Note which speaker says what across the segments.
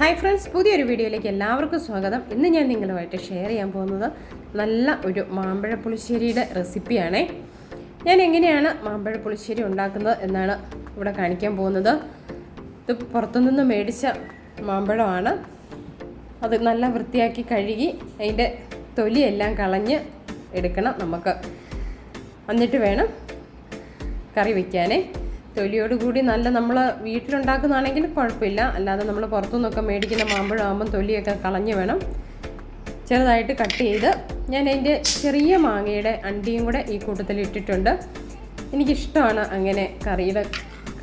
Speaker 1: Hi friends പുതിയൊരു വീഡിയോയിലേക്ക് എല്ലാവർക്കും സ്വാഗതം ഇന്ന് ഞാൻ നിങ്ങളുമായിട്ട് ഷെയർ ചെയ്യാൻ പോകുന്നത് നല്ല ഒരു മാമ്പഴ പുളിശ്ശേരിയുടെ റെസിപ്പിയാണേ ഞാൻ എങ്ങനെയാണ് മാമ്പഴ പുളിശ്ശേരി ഉണ്ടാക്കുന്നത് എന്നാണ് ഇവിടെ കാണിക്കാൻ പോകുന്നത് ഇത് പുറത്തുനിന്ന് മേടിച്ച മാമ്പഴമാണ് അത് നല്ല വൃത്തിയാക്കി കഴുകി അതിൻ്റെ തൊലിയെല്ലാം കളഞ്ഞ് എടുക്കണം നമുക്ക് എന്നിട്ട് വേണം കറി വയ്ക്കാനേ തൊലിയോട് കൂടി നല്ല നമ്മൾ വീട്ടിലുണ്ടാക്കുന്നതാണെങ്കിൽ കുഴപ്പമില്ല അല്ലാതെ നമ്മൾ പുറത്തുനിന്നൊക്കെ മേടിക്കുന്ന മാമ്പഴമാകുമ്പം തൊലിയൊക്കെ കളഞ്ഞു വേണം ചെറുതായിട്ട് കട്ട് ചെയ്ത് ഞാൻ അതിൻ്റെ ചെറിയ മാങ്ങയുടെ അണ്ടിയും കൂടെ ഈ കൂട്ടത്തിൽ ഇട്ടിട്ടുണ്ട് എനിക്കിഷ്ടമാണ് അങ്ങനെ കറിയുടെ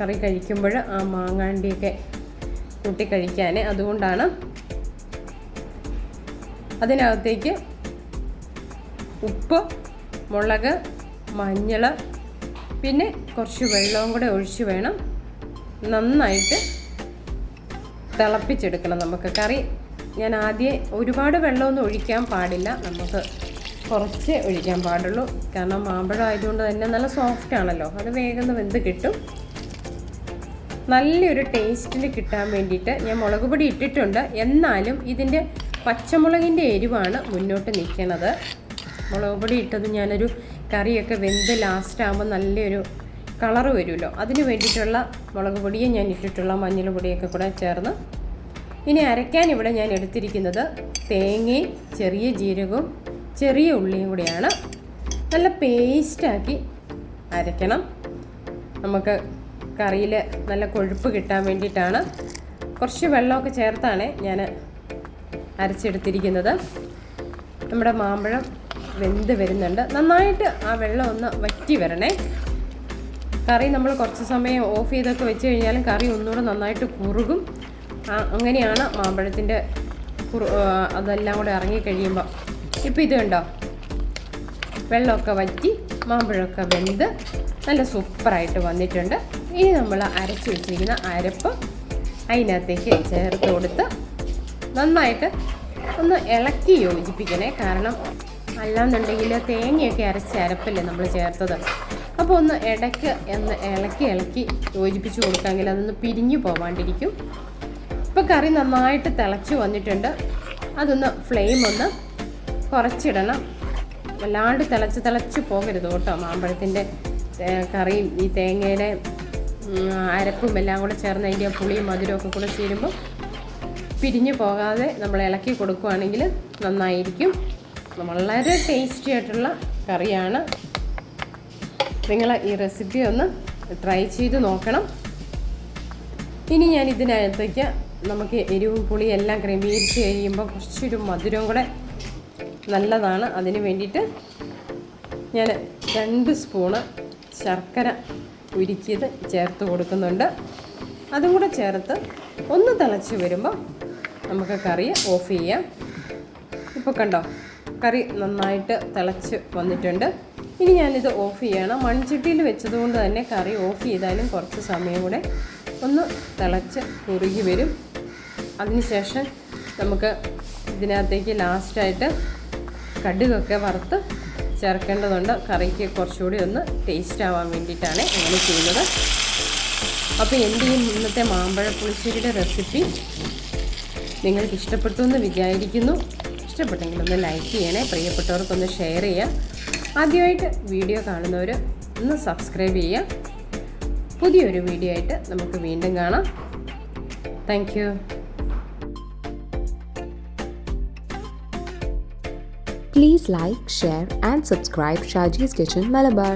Speaker 1: കറി കഴിക്കുമ്പോൾ ആ മാങ്ങാണ്ടിയൊക്കെ കൂട്ടി കഴിക്കാൻ അതുകൊണ്ടാണ് അതിനകത്തേക്ക് ഉപ്പ് മുളക് മഞ്ഞൾ പിന്നെ കുറച്ച് വെള്ളവും കൂടെ ഒഴിച്ച് വേണം നന്നായിട്ട് തിളപ്പിച്ചെടുക്കണം നമുക്ക് കറി ഞാൻ ആദ്യം ഒരുപാട് വെള്ളമൊന്നും ഒഴിക്കാൻ പാടില്ല നമുക്ക് കുറച്ച് ഒഴിക്കാൻ പാടുള്ളൂ കാരണം മാമ്പഴം ആയതുകൊണ്ട് തന്നെ നല്ല സോഫ്റ്റ് ആണല്ലോ അത് വേഗം വെന്ത് കിട്ടും നല്ലൊരു ടേസ്റ്റിൽ കിട്ടാൻ വേണ്ടിയിട്ട് ഞാൻ മുളക് പൊടി ഇട്ടിട്ടുണ്ട് എന്നാലും ഇതിൻ്റെ പച്ചമുളകിൻ്റെ എരിവാണ് മുന്നോട്ട് നിൽക്കുന്നത് മുളക് പൊടി ഇട്ടത് ഞാനൊരു കറിയൊക്കെ വെന്ത് ലാസ്റ്റ് ആകുമ്പോൾ നല്ലൊരു കളർ വരുമല്ലോ അതിന് വേണ്ടിയിട്ടുള്ള മുളക് പൊടിയും ഞാൻ ഇട്ടിട്ടുള്ള മഞ്ഞൾ പൊടിയൊക്കെ കൂടെ ചേർന്ന് ഇനി അരയ്ക്കാൻ ഇവിടെ ഞാൻ എടുത്തിരിക്കുന്നത് തേങ്ങയും ചെറിയ ജീരകവും ചെറിയ ഉള്ളിയും കൂടിയാണ് നല്ല പേസ്റ്റാക്കി അരയ്ക്കണം നമുക്ക് കറിയിൽ നല്ല കൊഴുപ്പ് കിട്ടാൻ വേണ്ടിയിട്ടാണ് കുറച്ച് വെള്ളമൊക്കെ ചേർത്താണ് ഞാൻ അരച്ചെടുത്തിരിക്കുന്നത് നമ്മുടെ മാമ്പഴം വെന്ത് വരുന്നുണ്ട് നന്നായിട്ട് ആ വെള്ളം ഒന്ന് വറ്റി വരണേ കറി നമ്മൾ കുറച്ച് സമയം ഓഫ് ചെയ്തൊക്കെ വെച്ച് കഴിഞ്ഞാലും കറി ഒന്നുകൂടെ നന്നായിട്ട് കുറുകും അങ്ങനെയാണ് മാമ്പഴത്തിൻ്റെ അതെല്ലാം കൂടെ ഇറങ്ങിക്കഴിയുമ്പോൾ ഇപ്പോൾ ഇത് കണ്ടോ വെള്ളമൊക്കെ വറ്റി മാമ്പഴമൊക്കെ വെന്ത് നല്ല സൂപ്പറായിട്ട് വന്നിട്ടുണ്ട് ഇനി നമ്മൾ അരച്ച് വെച്ചിരിക്കുന്ന അരപ്പ് അതിനകത്തേക്ക് ചേർത്ത് കൊടുത്ത് നന്നായിട്ട് ഒന്ന് ഇളക്കി യോജിപ്പിക്കണേ കാരണം അല്ലാന്നുണ്ടെങ്കിൽ തേങ്ങയൊക്കെ അരച്ച് അരപ്പില്ലേ നമ്മൾ ചേർത്തത് അപ്പോൾ ഒന്ന് ഇടയ്ക്ക് എന്ന് ഇളക്കി ഇളക്കി യോജിപ്പിച്ച് കൊടുക്കാമെങ്കിൽ അതൊന്ന് പിരിഞ്ഞു പോവാണ്ടിരിക്കും ഇപ്പോൾ കറി നന്നായിട്ട് തിളച്ച് വന്നിട്ടുണ്ട് അതൊന്ന് ഫ്ലെയിം ഒന്ന് കുറച്ചിടണം വല്ലാണ്ട് തിളച്ച് തിളച്ച് പോകരുത് കേട്ടോ മാമ്പഴത്തിൻ്റെ കറിയും ഈ തേങ്ങയുടെ അരപ്പും എല്ലാം കൂടെ ചേർന്ന് അതിൻ്റെ പുളിയും മധുരമൊക്കെ കൂടെ ചേരുമ്പോൾ പിരിഞ്ഞു പോകാതെ നമ്മൾ ഇളക്കി കൊടുക്കുകയാണെങ്കിൽ നന്നായിരിക്കും വളരെ ടേസ്റ്റി ആയിട്ടുള്ള കറിയാണ് നിങ്ങൾ ഈ റെസിപ്പി ഒന്ന് ട്രൈ ചെയ്ത് നോക്കണം ഇനി ഞാൻ ഇതിനകത്തേക്ക് നമുക്ക് എരിവും പുളിയും എല്ലാം ക്രമീകരിച്ച് കഴിയുമ്പോൾ കുറച്ചൊരു മധുരം കൂടെ നല്ലതാണ് അതിന് വേണ്ടിയിട്ട് ഞാൻ രണ്ട് സ്പൂണ് ശർക്കര ഉരുക്കിയത് ചേർത്ത് കൊടുക്കുന്നുണ്ട് അതും കൂടെ ചേർത്ത് ഒന്ന് തിളച്ച് വരുമ്പോൾ നമുക്ക് കറി ഓഫ് ചെയ്യാം ഇപ്പോൾ കണ്ടോ കറി നന്നായിട്ട് തിളച്ച് വന്നിട്ടുണ്ട് ഇനി ഞാനിത് ഓഫ് ചെയ്യണം മൺചട്ടിയിൽ വെച്ചതുകൊണ്ട് തന്നെ കറി ഓഫ് ചെയ്താലും കുറച്ച് സമയം കൂടെ ഒന്ന് തിളച്ച് കുറുകി വരും അതിനുശേഷം നമുക്ക് ഇതിനകത്തേക്ക് ലാസ്റ്റായിട്ട് കടുകൊക്കെ വറുത്ത് ചേർക്കേണ്ടതുണ്ട് കറിക്ക് കുറച്ചുകൂടി ഒന്ന് ടേസ്റ്റ് ആവാൻ വേണ്ടിയിട്ടാണ് അങ്ങനെ ചെയ്യുന്നത് അപ്പോൾ എൻ്റെ ഈ ഇന്നത്തെ മാമ്പഴ പുളിശ്ശേരിയുടെ റെസിപ്പി നിങ്ങൾക്ക് ഇഷ്ടപ്പെട്ടു എന്ന് വിചാരിക്കുന്നു ഇഷ്ടപ്പെട്ടെങ്കിൽ ഒന്ന് ലൈക്ക് ചെയ്യണേ പ്രിയപ്പെട്ടവർക്കൊന്ന് ഷെയർ ചെയ്യുക ആദ്യമായിട്ട് വീഡിയോ കാണുന്നവർ ഒന്ന് സബ്സ്ക്രൈബ് ചെയ്യുക പുതിയൊരു വീഡിയോ ആയിട്ട് നമുക്ക് വീണ്ടും കാണാം thank Please like, share, and subscribe Shaji's Kitchen Malabar.